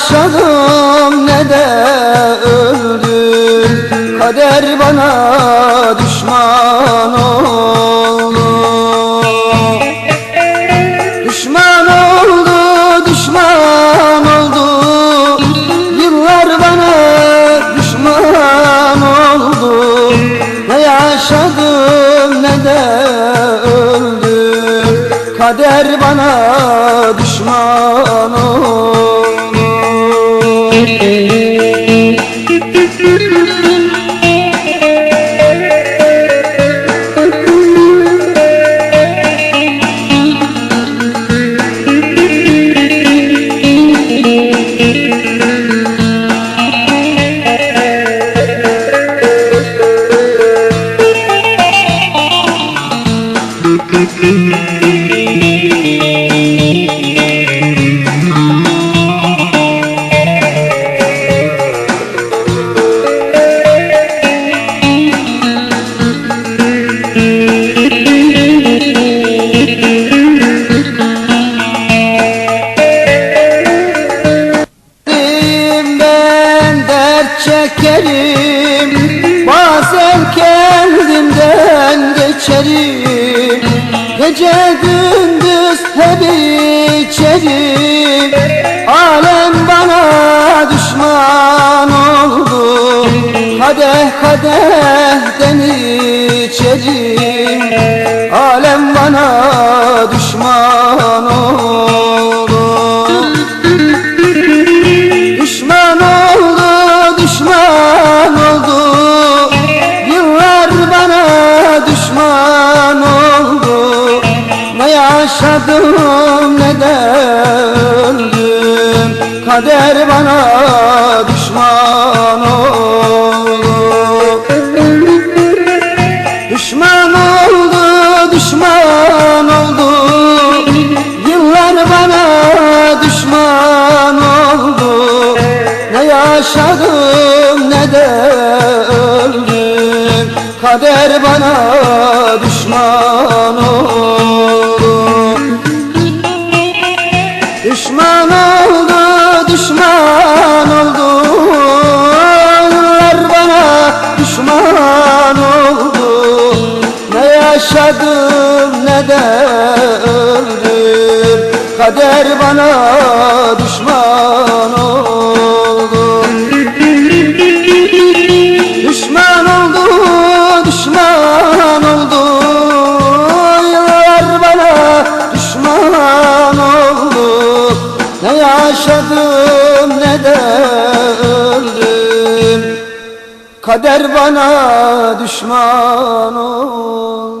Yaşadım ne de öldüm. Kader bana düşman oldu. Düşman oldu, düşman oldu. Yıllar bana düşman oldu. Ne yaşadım ne de öldüm. Kader bana düşman oldu ben dert çekerim Bazen geçerim Gece gündüz hep içerim Alem bana düşman oldu. Kadeh kadehten içerim yaşadım ne de öldüm Kader bana düşman oldu. Düşman oldu, düşman oldu. Yıllar bana düşman oldu. Ne yaşadım ne de öldüm. Kader bana düşman oldu Kader bana düşman oldu. Düşman oldu, düşman oldu. Yıllar bana düşman oldu. Ne yaşadım ne de öldüm. Kader bana düşman oldu